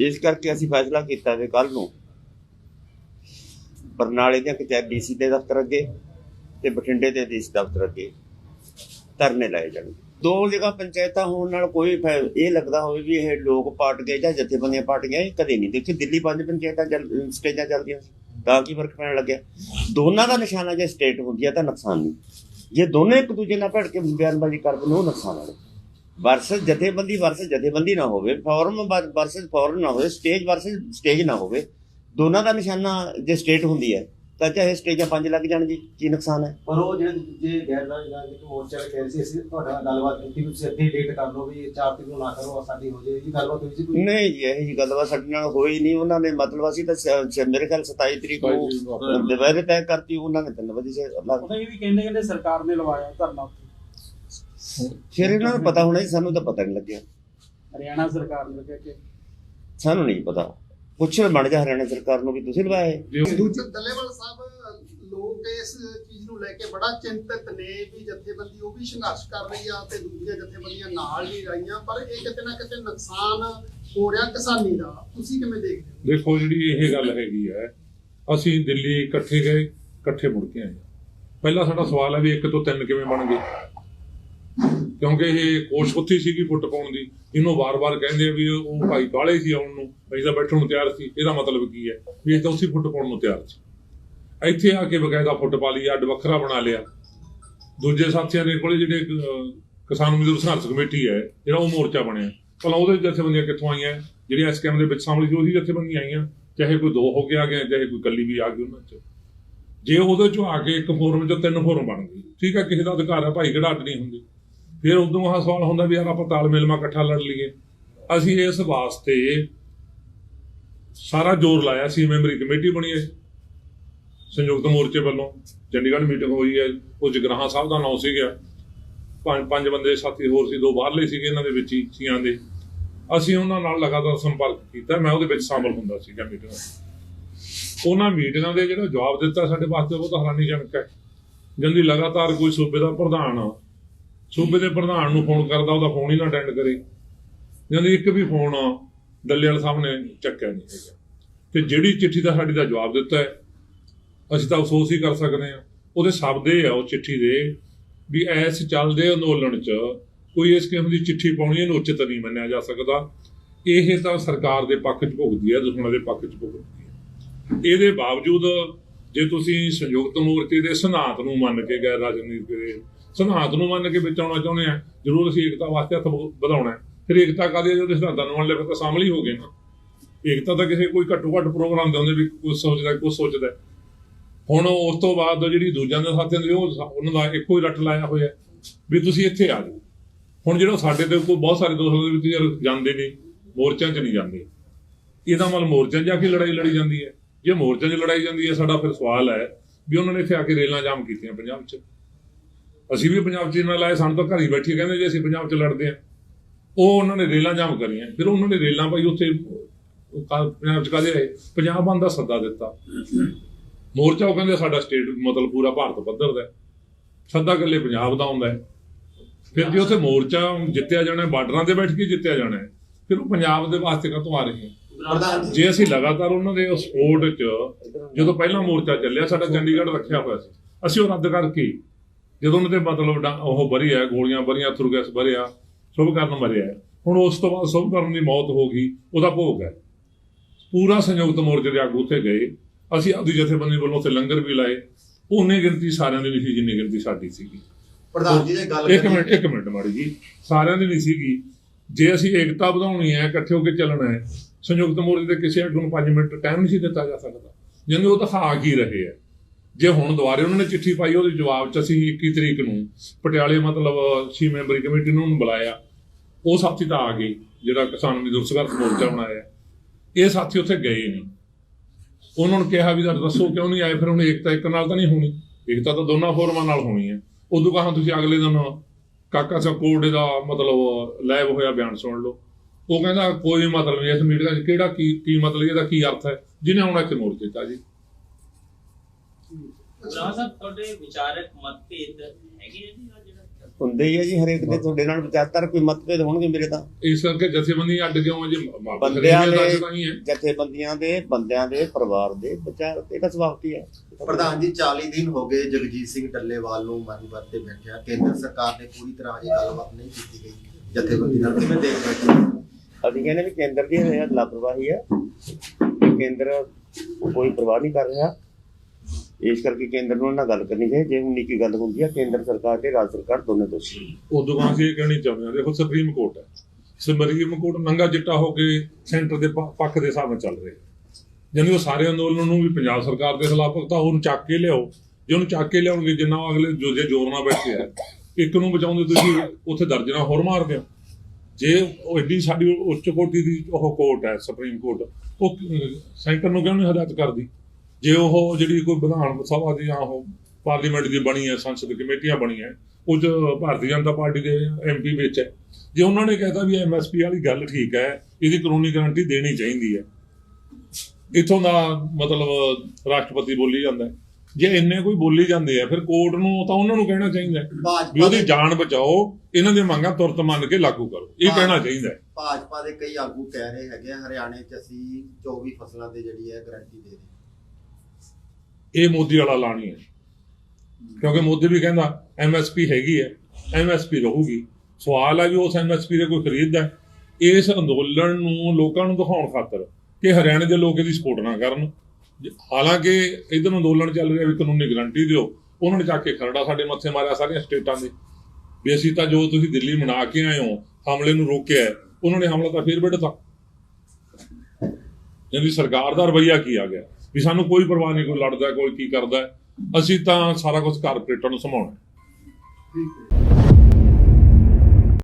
ਇਸ ਕਰਕੇ ਅਸੀਂ ਫੈਸਲਾ ਕੀਤਾ ਵੀ ਕੱਲ ਨੂੰ। ਬਰਨਾਲੇ ਦੇ ਕਚਹਿਰੀ ਡੀਸੀ ਦੇ ਦਫ਼ਤਰ ਅੱਗੇ ਤੇ ਬਠਿੰਡੇ ਦੇ ਡੀਸੀ ਦਫ਼ਤਰ ਅੱਗੇ ਧਰਨੇ ਲਾਏ ਜਾਣਗੇ। ਦੋ ਜਗ੍ਹਾ ਪੰਚਾਇਤਾਂ ਹੋਣ ਨਾਲ ਕੋਈ ਇਹ ਲੱਗਦਾ ਹੋਵੇ ਵੀ ਇਹ ਲੋਕ ਪਾਰਟ ਗਏ ਜਾਂ ਜਥੇਬੰਦੀਆਂ ਪਾਰਟ ਗਈਆਂ, ਇਹ ਕਦੇ ਨਹੀਂ। ਦੇਖੀ ਦਿੱਲੀ ਪੰਜ ਪੰਚਾਇਤਾਂ ਚੱਲ ਸਟੇਜਾਂ ਚੱਲਦੀਆਂ ਤਾਂ ਕੀ ਫ਼ਰਕ ਪੈਣ ਲੱਗਿਆ? ਦੋਨਾਂ ਦਾ ਨਿਸ਼ਾਨਾ ਜੇ ਸਟੇਟ ਹੁੰਦੀ ਹੈ ਤਾਂ ਨੁਕਸਾਨ ਨਹੀਂ। ਜੇ ਦੋਨੇ ਇੱਕ ਦੂਜੇ ਨਾਲ ਭੜ ਕੇ ਬਿਆਨਬਾਜ਼ੀ ਕਰਦੇ ਨੇ, ਉਹ ਨੁਕਸਾਨ ਹੈ ਵਰਸਸ ਜਥੇਬੰਦੀ ਵਰਸਸ ਜਥੇਬੰਦੀ ਨਾ ਹੋਵੇ ਫੋਰਮ ਵਰਸਸ ਫੋਰਮ ਨਾ ਹੋਵੇ ਸਟੇਜ ਵਰਸਸ ਸਟੇਜ ਨਾ ਹੋਵੇ ਦੋਨਾਂ ਦਾ ਨਿਸ਼ਾਨਾ ਜੇ ਸਟੇਟ ਹੁੰਦੀ ਹੈ ਤਾਂ ਚਾਹੇ ਸਟੇਜਾਂ ਪੰਜ ਲੱਗ ਜਾਣ ਜੀ ਕੀ ਨੁਕਸਾਨ ਹੈ? ਪਰ ਉਹ ਜਿਹੜੇ ਜੇ ਗੈਰ ਰਾਜਨੀਤਿਕ ਮੋਰਚਾ ਵਾਲੇ ਕਹਿ ਰਹੇ ਸੀ ਅਸੀਂ ਤੁਹਾਡੇ ਗੱਲਬਾਤ ਕੀਤੀ ਵੀ ਤੁਸੀਂ ਅੱਧੀ ਡੇਟ ਕਰ ਲਓ ਵੀ ਇਹ 4 ਤਰੀਕ ਨੂੰ ਨਾ ਕਰੋ ਸਾਡੀ ਹੋ ਜਾਏ ਇਹ ਗੱਲਬਾਤ ਹੋਈ ਸੀ ਕੋਈ? ਨਹੀਂ ਜੀ ਇਹ ਜੀ ਗੱਲਬਾਤ ਸਾਡੇ ਨਾਲ ਹੋਈ ਨਹੀਂ ਉਹਨਾਂ ਨੇ ਮਤਲਬ ਅਸੀਂ ਤਾਂ ਮੇਰੇ ਖਿਆਲ 27 ਤਰੀਕ ਨੂੰ ਦੁਪਹਿਰੇ ਤੈਅ ਕਰਤੀ ਉਹਨਾਂ ਨੇ 3 ਵਜੇ ਸੇ ਉਹਦਾ ਇਹ ਵੀ ਕਹਿੰਦੇ ਕਹਿੰਦੇ ਸਰਕਾਰ ਨੇ ਲਵਾਇਆ ਧਰਨਾ ਫਿਰ ਇਹਨਾਂ ਨੂੰ ਪਤਾ ਹੋਣਾ ਜੀ ਸਾਨੂੰ ਤਾਂ ਪਤਾ ਨਹੀਂ ਲੱਗਿਆ। ਹਰਿਆਣਾ ਸਰਕਾਰ ਨੇ ਲੱਗਿਆ ਕਿ ਸਾਨੂੰ ਨਹੀਂ ਪਤਾ। ਪੁੱਛ ਬਣ ਜਾ ਹਰਿਆਣਾ ਸਰਕਾਰ ਨੂੰ ਵੀ ਤੁਸੀਂ ਲਵਾਏ। ਦੂਜੇ ਦੱਲੇਵਾਲ ਸਾਹਿਬ ਲੋਕ ਇਸ ਚੀਜ਼ ਨੂੰ ਲੈ ਕੇ ਬੜਾ ਚਿੰਤਤ ਨੇ ਵੀ ਜਥੇਬੰਦੀ ਉਹ ਵੀ ਸੰਘਰਸ਼ ਕਰ ਰਹੀ ਆ ਤੇ ਦੂਜੀਆਂ ਜਥੇਬੰਦੀਆਂ ਨਾਲ ਨਹੀਂ ਰਹੀਆਂ ਪਰ ਇਹ ਕਿਤੇ ਨਾ ਕਿਤੇ ਨੁਕਸਾਨ ਹੋ ਰਿਹਾ ਕਿਸਾਨੀ ਦਾ। ਤੁਸੀਂ ਕਿਵੇਂ ਦੇਖਦੇ ਹੋ? ਦੇਖੋ ਜਿਹੜੀ ਇਹ ਗੱਲ ਹੈਗੀ ਹੈ ਅਸੀਂ ਦਿੱਲੀ ਇਕੱਠੇ ਗਏ ਇਕੱਠੇ ਮੁੜ ਕੇ ਆਏ। ਪਹਿਲਾ ਸਾਡਾ ਸਵਾਲ ਹੈ ਵੀ ਇੱਕ ਤੋਂ ਤਿੰਨ ਕਿਵੇਂ ਬਣ ਗਏ? ਕਿਉਂਕਿ ਇਹ ਕੋਸ਼ ਉੱਥੇ ਸੀਗੀ ਫੁੱਟ ਪਾਉਣ ਦੀ ਇਹਨੂੰ ਵਾਰ-ਵਾਰ ਕਹਿੰਦੇ ਆ ਵੀ ਉਹ ਭਾਈ ਕਾਲੇ ਸੀ ਆਉਣ ਨੂੰ, ਅਸੀਂ ਤਾਂ ਬੈਠਣ ਨੂੰ ਤਿਆਰ ਸੀ, ਇਹਦਾ ਮਤਲਬ ਕੀ ਹੈ? ਵੀ ਇਹ ਤਾਂ ਉਸੇ ਫੁੱਟ ਪਾਉਣ ਨੂੰ ਤਿਆਰ ਸੀ। ਇੱਥੇ ਆ ਕੇ ਬਕਾਇਦਾ ਫੁੱਟ ਪਾ ਲਈ, ਅੱਡ ਵੱਖਰਾ ਬਣਾ ਲਿਆ। ਦੂਜੇ ਸਾਥੀਆਂ ਦੇ ਕੋਲੇ ਜਿਹੜੇ ਕਿਸਾਨ ਮਜ਼ਦੂਰ ਸੰਘਰਸ਼ ਕਮੇਟੀ ਹੈ, ਜਿਹੜਾ ਉਹ ਮੋਰਚਾ ਬਣਿਆ। ਭਲਾ ਉਹਦੇ ਜਥੇਬੰਦੀਆਂ ਕਿੱਥੋਂ ਆਈਆਂ? ਜਿਹੜੀਆਂ ਇਸ ਕੈਮ ਦੇ ਵਿੱਚ ਸ਼ਾਮਲ ਸੀ, ਉਹੀ ਜਥੇਬੰਦੀਆਂ ਆਈਆਂ। ਚਾਹੇ ਕੋਈ ਦੋ ਹੋ ਕੇ ਆ ਗਏ, ਚਾਹੇ ਕੋਈ ਕੱਲੀ ਵੀ ਆ ਗਈ ਉਹਨਾਂ ਚ। ਜੇ ਉਹਦੇ ਚੋਂ ਆ ਕੇ ਇੱਕ ਫੋਰਮ ਚੋਂ ਤਿੰਨ ਫੋਰਮ ਬਣ ਗਏ, ਠੀਕ ਹੈ, ਕਿਸੇ ਦਾ ਅਧਿਕਾਰ ਹੈ, ਭਾਈ ਕਿਹੜਾ ਅੱਡ ਨਹੀਂ ਹੁੰਦੀ। ਫਿਰ ਉਦੋਂ ਆਹ ਸਵਾਲ ਹੁੰਦਾ ਵੀ ਯਾਰ ਆਪਾਂ ਤਾਲਮੇਲ ਮਾ ਇਕੱਠਾ ਲੜ ਲਈਏ। ਅਸੀਂ ਇਸ ਵਾਸਤੇ ਸਾਰਾ ਜ਼ੋਰ ਲਾਇਆ ਸੀ ਮੈਂਬਰੀ ਕਮੇਟੀ ਬਣੀ ਹੈ। ਸੰਯੁਕਤ ਮੋਰਚੇ ਵੱਲੋਂ ਚੰਡੀਗੜ੍ਹ ਮੀਟਿੰਗ ਹੋਈ ਹੈ ਉਹ ਜਗਰਾਹਾਂ ਸਾਹਿਬ ਦਾ ਨਾਮ ਸੀਗਾ। ਪੰਜ ਪੰਜ ਬੰਦੇ ਸਾਥੀ ਹੋਰ ਸੀ, ਦੋ ਬਾਹਰਲੇ ਸੀਗੇ ਇਹਨਾਂ ਦੇ ਵਿੱਚ ਹੀ, ਸੀਆਂ ਦੇ। ਅਸੀਂ ਉਹਨਾਂ ਨਾਲ ਲਗਾਤਾਰ ਸੰਪਰਕ ਕੀਤਾ, ਮੈਂ ਉਹਦੇ ਵਿੱਚ ਸ਼ਾਮਲ ਹੁੰਦਾ ਸੀਗਾ ਮੀਟਿੰਗ ਉਹਨਾਂ ਮੀਟਿੰਗਾਂ ਦੇ ਜਿਹੜਾ ਜਵਾਬ ਦਿੱਤਾ ਸਾਡੇ ਵਾਸਤੇ ਬਹੁਤ ਹੈਰਾਨੀਜਨਕ ਹੈ। ਜੰਦੀ ਲਗਾਤਾਰ ਕੋਈ ਸੂਬੇ ਦਾ ਪ੍ਰਧਾਨ ਸੂਬੇ ਦੇ ਪ੍ਰਧਾਨ ਨੂੰ ਫੋਨ ਕਰਦਾ, ਉਹਦਾ ਫੋਨ ਹੀ ਨਾ ਅਟੈਂਡ ਕਰੇ। ਜੰਦੀ ਇੱਕ ਵੀ ਫੋਨ ਡੱਲੇਵਾਲ ਸਾਹਿਬ ਨੇ ਚੱਕਿਆ ਨਹੀਂ ਹੈਗਾ। ਤੇ ਜਿਹੜੀ ਚਿੱਠੀ ਦਾ ਸਾਡੀ ਦਾ ਜਵਾਬ ਦਿੱਤਾ ਹੈ, ਅਸੀਂ ਤਾਂ ਅਫਸੋਸ ਹੀ ਕਰ ਸਕਦੇ ਹਾਂ। ਉਹਦੇ ਸ਼ਬਦ ਇਹ ਆ, ਉਹ ਚਿੱਠੀ ਦੇ, ਵੀ ਐਸ ਚੱਲਦੇ ਅੰਦੋਲਨ 'ਚ ਕੋਈ ਇਸ ਕਿਸਮ ਦੀ ਚਿੱਠੀ ਪਾਉਣੀ ਇਹਨੂੰ ਉਚਿਤ ਨਹੀਂ ਮੰਨਿਆ ਜਾ ਸਕਦਾ। ਇਹ ਤਾਂ ਸਰਕਾਰ ਦੇ ਪੱਖ 'ਚ ਭੁਗਦੀ ਹੈ, ਦੁਸ਼ਮਣਾਂ ਦੇ ਪੱਖ 'ਚ ਭੁਗਦੀ ਹੈ। ਇਹਦੇ ਬਾਵਜੂਦ ਜੇ ਤੁਸੀਂ ਸੰਯੁਕਤ ਮੋਰਚੇ ਦੇ ਸਿਧਾਂਤ ਨੂੰ ਮੰਨ ਕੇ ਗੈਰ ਰਾਜਨੀਤਿਕ ਸਿਧਾਂਤ ਨੂੰ ਮੰਨ ਕੇ ਵਿੱਚ ਆਉਣਾ ਚਾਹੁੰਦੇ ਆ। ਜ਼ਰੂਰ ਅਸੀਂ ਏਕਤਾ ਵਾਸਤੇ ਹੱਥ ਵਧਾਉਣਾ ਹੈ। ਫਿਰ ਏਕਤਾ ਕਾਦੇ ਜਦੋਂ ਸਿਧਾਂਤਾਂ ਨੂੰ ਮੰਨ ਲਿਆ, ਫਿਰ ਤਾਂ ਸ਼ਾਮਲ ਹੀ ਹੋ ਗਏ ਨਾ। ਏਕਤਾ ਤਾਂ ਕਿਸੇ ਕੋਈ ਘੱਟੋ ਘੱਟ ਪ੍ਰੋਗਰਾਮ ਦੇ ਹੁੰਦੇ ਵੀ ਕੁਝ ਸੋਚਦਾ ਕੁਝ ਸੋਚਦਾ ਹੁਣ ਉਸ ਤੋਂ ਬਾਅਦ ਜਿਹੜੀ ਦੂਜਿਆਂ ਦੇ ਸਾਥੀਆਂ ਦੇ, ਉਹ ਉਹਨਾਂ ਦਾ ਇੱਕੋ ਹੀ ਰੱਟ ਲਾਇਆ ਹੋਇਆ ਵੀ ਤੁਸੀਂ ਇੱਥੇ ਆ ਜਾਓ। ਹੁਣ ਜਿਹੜਾ ਸਾਡੇ ਤੇ ਕੋਈ ਬਹੁਤ ਸਾਰੇ ਦੋਸਤ ਦੇ ਵਿੱਚ ਯਾਰ ਜਾਂਦੇ ਨੇ ਮੋਰਚਿਆਂ 'ਚ ਨਹੀਂ ਜਾਂਦੇ। ਇਹਦਾ ਮਤਲਬ ਮੋਰਚਿਆਂ 'ਚ ਜਾ ਕੇ ਲੜਾਈ ਲੜੀ ਜਾਂਦੀ ਹੈ। ਜੇ ਮੋਰਚਿਆਂ 'ਚ ਲੜਾਈ ਜਾਂਦੀ ਹੈ, ਸਾਡਾ ਫਿਰ ਸਵਾਲ ਹੈ ਵੀ ਉਹਨਾਂ ਨੇ ਇੱਥੇ ਆ ਕੇ ਰੇਲਾਂ ਜਾਮ ਕੀਤੀਆਂ ਪੰਜਾਬ 'ਚ। ਅਸੀਂ ਵੀ ਪੰਜਾਬ 'ਚ ਨਾਲ ਲਾਏ, ਸਾਨੂੰ ਤਾਂ ਘਰ ਹੀ ਬੈਠੇ ਕਹਿੰਦੇ ਜੇ ਅਸੀਂ ਪੰਜਾਬ 'ਚ ਲੜਦੇ ਆ ਉਹ ਉਹਨਾਂ ਨੇ ਰੇਲਾਂ ਜਾਮ ਕਰੀਆਂ। ਫਿਰ ਉਹਨਾਂ ਨੇ ਰੇਲਾਂ ਭਾਈ ਉੱਥੇ ਪੰਜਾਬ 'ਚ ਕਾਹਦੇ ਆਏ? ਪੰਜਾਬ ਬੰਦ ਦਾ ਸੱਦਾ ਦਿੱਤਾ। ਮੋਰਚਾ ਉਹ ਕਹਿੰਦੇ ਸਾਡਾ ਸਟੇਟ ਮਤਲਬ ਪੂਰਾ ਭਾਰਤ ਪੱਧਰ ਦਾ ਸੱਦਾ ਇਕੱਲੇ ਪੰਜਾਬ ਦਾ ਹੁੰਦਾ ਹੈ। ਫਿਰ ਜੇ ਉੱਥੇ ਮੋਰਚਾ ਜਿੱਤਿਆ ਜਾਣਾ ਬਾਰਡਰਾਂ ਤੇ ਬੈਠ ਕੇ ਜਿੱਤਿਆ ਜਾਣਾ ਫਿਰ ਉਹ ਪੰਜਾਬ ਦੇ ਵਾਸਤੇ ਕਦੋਂ ਆ ਰਹੇ ਜੇ ਅਸੀਂ ਲਗਾਤਾਰ ਉਹਨਾਂ ਦੇ ਉਸ ਸਪੋਰਟ 'ਚ, ਜਦੋਂ ਪਹਿਲਾ ਮੋਰਚਾ ਚੱਲਿਆ, ਸਾਡਾ ਚੰਡੀਗੜ੍ਹ ਰੱਖਿਆ ਹੋਇਆ ਸੀ, ਅਸੀਂ ਉਹ ਰੱਦ ਕਰਕੇ ਜਦੋਂ ਉਹਨਾਂ ਦੇ ਮਤਲਬ ਉਹ ਭਰਿਆ ਗੋਲੀਆਂ ਭਰੀਆਂ ਥਰੂ ਗੈਸ ਸ਼ੁਭ ਕਰਨ ਮਰਿਆ ਹੁਣ ਉਸ ਤੋਂ ਬਾਅਦ ਸ਼ੁਭ ਕਰਨ ਦੀ ਮੌਤ ਹੋ ਗਈ ਉਹਦਾ ਭੋਗ ਹੈ। ਪੂਰਾ ਸੰਯੁਕਤ ਮੋਰਚੇ ਦੇ ਆਗੂ ਉੱਥੇ ਗਏ। ਅਸੀਂ ਆਪਦੀ ਜਥੇਬੰਦੀ ਵੱਲੋਂ ਉੱਥੇ ਲੰਗਰ ਵੀ ਲਾਏ। ਉਹਨੇ ਗਿਣਤੀ ਸਾਰਿਆਂ ਦੀ ਨਹੀਂ ਸੀ ਜਿੰਨੀ ਗਿਣਤੀ ਸਾਡੀ ਸੀਗੀ। ਪ੍ਰਧਾਨ ਜੀ ਦੇ ਗੱਲ ਇੱਕ ਮਿੰਟ ਇੱਕ ਮਿੰਟ ਮਾੜੀ ਜੀ। ਸਾਰਿਆਂ ਦੀ ਨਹੀਂ ਸੀਗੀ। ਜੇ ਅਸੀਂ ਏਕਤਾ ਵਧਾਉਣੀ ਹੈ ਇਕੱਠੇ ਹੋ ਕੇ ਚੱਲਣਾ ਹੈ ਸੰਯੁਕਤ ਮੋਰਚੇ ਦੇ ਕਿਸੇ ਆਗੂ ਨੂੰ 5 ਮਿੰਟ ਟਾਈਮ ਨਹੀਂ ਸੀ ਦਿੱਤਾ ਜਾ ਸਕਦਾ। ਜਿੰਨੇ ਉਹ ਦਿਖਾ ਕੀ ਰਹੇ ਹੈ। ਜੇ ਹੁਣ ਦੁਬਾਰੇ ਉਹਨਾਂ ਨੇ ਚਿੱਠੀ ਪਾਈ, ਉਹਦੇ ਜਵਾਬ 'ਚ ਅਸੀਂ 21 ਤਰੀਕ ਨੂੰ ਪਟਿਆਲੇ ਮਤਲਬ ਛੇ ਮੈਂਬਰੀ ਕਮੇਟੀ ਨੂੰ ਬੁਲਾਇਆ। ਉਹ ਸਾਥੀ ਤਾਂ ਆ ਗਏ, ਜਿਹੜਾ ਕਿਸਾਨ ਮਜ਼ਦੂਰ ਸੰਘਰਸ਼ ਮੋਰਚਾ ਬਣਾਇਆ। ਇਹ ਸਾਥੀ ਉੱਥੇ ਗਏ ਨਹੀਂ। ਉਹਨਾਂ ਨੂੰ ਕਿਹਾ ਵੀ ਯਾਰ ਦੱਸੋ ਕਿਉਂ ਨਹੀਂ ਆਏ? ਫਿਰ ਹੁਣ ਏਕਤਾ ਇੱਕ ਨਾਲ ਤਾਂ ਨਹੀਂ ਹੋਣੀ। ਏਕਤਾ ਤਾਂ ਦੋਨਾਂ ਫੋਰਮਾਂ ਨਾਲ ਹੋਣੀ ਹੈ। ਉਦੋਂ ਕਹਾਂ ਤੁਸੀਂ ਅਗਲੇ ਦਿਨ ਕਾਕਾ ਸਾਹਿਬ ਕੋਰਟ ਦਾ ਮਤਲਬ ਲਾਈਵ ਹੋਇਆ ਬਿਆਨ ਸੁਣ ਲਓ। ਉਹ ਕਹਿੰਦਾ, ਕੋਈ ਮਤਲਬ ਨਹੀਂ, ਇਸ ਮੀਟਿੰਗ 'ਚ ਕਿਹੜਾ ਕੀ ਕੀ ਮਤਲਬ, ਇਹਦਾ ਕੀ ਅਰਥ ਹੈ? ਜਿਹਨੇ ਆਉਣਾ ਇੱਥੇ ਮੋਰਚੇ 'ਚ ਜੀ। ਰਾਣਾ ਸਾਹਿਬ ਤੁਹਾਡੇ ਵਿਚਾਰਕ ਮਤਭੇਦ ਹੈਗੇ ਆ ਜੀ ਆਹ ਜਿਹੜਾ? ਹੁੰਦੇ ਹੀ ਆ ਜੀ ਹਰੇਕ ਦੇ ਤੁਹਾਡੇ ਨਾਲ ਵਿਚਾਰਧਾਰ ਕੋਈ ਮਤਭੇਦ ਹੋਣਗੇ ਮੇਰੇ ਤਾਂ। ਇਸ ਕਰਕੇ ਜਥੇਬੰਦੀ ਅੱਡ ਕਿਉਂ ਹੈ ਜੀ? ਬੰਦਿਆਂ ਦਾ ਜਥੇਬੰਦੀਆਂ ਦੇ ਬੰਦਿਆਂ ਦੇ ਪਰਿਵਾਰ ਦੇ ਵਿਚਾਰ ਤੇ ਦਾ ਸੁਭਾਅ ਕੀ ਹੈ ਪ੍ਰਧਾਨ ਜੀ 40 ਦਿਨ ਹੋ ਗਏ ਜਗਜੀਤ ਸਿੰਘ ਡੱਲੇਵਾਲ ਨੂੰ ਮੰਗਵਰ ਤੇ ਬੈਠਿਆ। ਕੇਂਦਰ ਸਰਕਾਰ ਨੇ ਪੂਰੀ ਤਰ੍ਹਾਂ ਇਹ ਗੱਲਬਾਤ ਨਹੀਂ ਕੀਤੀ ਗਈ। ਜਥੇਬੰਦੀ ਨਾਲ ਕਿਵੇਂ ਦੇਖ ਰਹੇ ਅਸੀਂ ਕਹਿੰਦੇ ਵੀ ਕੇਂਦਰ ਦੀ ਇਹ ਲਾਪਰਵਾਹੀ ਹੈ ਕੇਂਦਰ ਕੋਈ ਪਰਵਾਹ ਨਹੀਂ ਕਰ ਰਿਹਾ। ਇਸ ਕਰਕੇ ਕੇਂਦਰ ਨੂੰ ਨਾਲ ਗੱਲ ਕਰਨੀ ਚਾਹੀਦੀ, ਜੇ ਉਨੀ ਕੀ ਗੱਲ ਹੁੰਦੀ ਹੈ ਕੇਂਦਰ ਸਰਕਾਰ ਤੇ ਰਾਜ ਸਰਕਾਰ ਦੋਨੇ ਦੋਸ਼ੀ ਉਦੋਂ ਬਾਅਦ ਇਹ ਕਹਿਣੀ ਚਾਹੁੰਦੇ ਹਾਂ, ਦੇਖੋ ਸੁਪਰੀਮ ਕੋਰਟ ਹੈ। ਸੁਪਰੀਮ ਕੋਰਟ ਨੰਗਾ ਚਿੱਟਾ ਹੋ ਕੇ ਸੈਂਟਰ ਦੇ ਪੱਖ ਦੇ ਹਿਸਾਬ ਨਾਲ ਚੱਲ ਰਿਹਾ। ਜਾਨੀ ਉਹ ਸਾਰੇ ਅੰਦੋਲਨ ਨੂੰ ਵੀ ਪੰਜਾਬ ਸਰਕਾਰ ਦੇ ਖਿਲਾਫ ਤਾਂ ਉਹਨੂੰ ਚੱਕ ਕੇ ਲਿਆਓ। ਜੇ ਉਹਨੂੰ ਚੱਕ ਕੇ ਲਿਆਉਣਗੇ, ਜਿੰਨਾ ਅਗਲੇ ਜੋ, ਜੇ ਜ਼ੋਰ ਨਾਲ ਬੈਠੇ ਆ, ਇੱਕ ਨੂੰ ਬਚਾਉਂਦੇ ਤੁਸੀਂ ਉੱਥੇ ਦਰਜਨਾ ਹੋਰ ਮਾਰਦੇ ਹੋ ਜੇ ਉਹ ਐਡੀ ਸਾਡੀ ਉੱਚ ਕੋਟੀ ਦੀ ਉਹ ਕੋਰਟ ਹੈ ਸੁਪਰੀਮ ਕੋਰਟ ਉਹ ਸੈਂਟਰ ਨੂੰ ਕਿਉਂ ਨਹੀਂ ਹਦਾਇਤ ਕਰਦੀ? ਜੇ ਉਹ ਜਿਹੜੀ ਕੋਈ ਵਿਧਾਨ ਸਭਾ ਦੀ ਜਾਂ ਉਹ ਪਾਰਲੀਮੈਂਟ ਦੀ ਬਣੀ ਹੈ ਸੰਸਦ ਕਮੇਟੀਆਂ ਬਣੀਆਂ ਉਹ 'ਚ ਭਾਰਤੀ ਜਨਤਾ ਪਾਰਟੀ ਦੇ ਐਮਪੀ ਵਿੱਚ ਹੈ ਜੇ ਉਹਨਾਂ ਨੇ ਕਹਿਤਾ ਵੀ ਐਮਐਸਪੀ ਵਾਲੀ ਗੱਲ ਠੀਕ ਹੈ ਇਹਦੀ ਕਾਨੂੰਨੀ ਗਾਰੰਟੀ ਦੇਣੀ ਚਾਹੀਦੀ ਹੈ ਇਥੋਂ ਦਾ ਮਤਲਬ ਰਾਸ਼ਟਰਪਤੀ ਬੋਲੀ ਜਾਂਦਾ। ਜੇ ਇੰਨੇ ਕੋਈ ਬੋਲੀ ਜਾਂਦੇ ਆ ਫਿਰ ਕੋਰਟ ਨੂੰ ਤਾਂ ਉਹਨਾਂ ਨੂੰ ਕਹਿਣਾ ਚਾਹੀਦਾ ਵੀ ਉਹਦੀ ਜਾਨ ਬਚਾਓ ਇਹਨਾਂ ਦੀਆਂ ਮੰਗਾਂ ਤੁਰਤ ਮੰਨ ਕੇ ਲਾਗੂ ਕਰੋ ਇਹ। ਕਹਿਣਾ ਚਾਹੀਦਾ ਭਾਜਪਾ ਦੇ ਕਈ ਆਗੂ ਕਹਿ ਰਹੇ ਹੈਗੇ ਆ, ਹਰਿਆਣੇ 'ਚ ਅਸੀਂ 24 ਫਸਲਾਂ ਤੇ ਜਿਹੜੀ ਹੈ ਗਾਰੰਟੀ ਦੇ ਰਹੇ ਇਹ ਮੋਦੀ ਵਾਲਾ ਲਾਣੀ ਹੈ। ਕਿਉਂਕਿ ਮੋਦੀ ਵੀ ਕਹਿੰਦਾ ਐਮਐਸਪੀ ਹੈਗੀ ਹੈ ਐਮਐਸਪੀ ਰਹੂਗੀ। ਸਵਾਲ ਹੈ ਵੀ ਉਸ ਐਮਐਸਪੀ ਦੇ ਕੋਈ ਖਰੀਦਦਾ ਇਸ ਅੰਦੋਲਨ ਨੂੰ ਲੋਕਾਂ ਨੂੰ ਦਿਖਾਉਣ ਖਾਤਰ ਕਿ ਹਰਿਆਣੇ ਦੇ ਲੋਕ ਇਹਦੀ ਸਪੋਰਟ ਨਾ ਕਰਨ। ਹਾਲਾਂਕਿ ਇਧਰ ਅੰਦੋਲਨ ਚੱਲ ਰਿਹਾ ਵੀ ਕਾਨੂੰਨੀ ਗਰੰਟੀ ਦਿਓ। ਉਹਨਾਂ ਨੇ ਜਾ ਕੇ ਖਰੜਾ ਸਾਡੇ ਮੱਥੇ ਮਾਰਿਆ ਸਾਰੀਆਂ ਸਟੇਟਾਂ ਦੇ। ਵੀ ਅਸੀਂ ਤਾਂ ਜੋ ਤੁਸੀਂ ਦਿੱਲੀ ਮਨਾ ਕੇ ਆਏ ਹੋ, ਹਮਲੇ ਨੂੰ ਰੋਕਿਆ ਉਹਨਾਂ ਨੇ ਹਮਲਾ ਤਾਂ ਫੇਰ ਵਿੱਢਤਾ ਜਿਹਦੀ ਸਰਕਾਰ ਦਾ ਰਵਈਆ ਕੀ ਆ ਗਿਆ? ਵੀ ਸਾਨੂੰ ਕੋਈ ਪਰਵਾਹ ਨਹੀਂ, ਕੋਈ ਲੜਦਾ, ਕੋਈ ਕੀ ਕਰਦਾ। ਅਸੀਂ ਤਾਂ ਸਾਰਾ ਕੁਝ ਕਾਰਪੋਰੇਟਰ ਨੂੰ ਸੰਭਾਉਣਾ ਠੀਕ ਹੈ।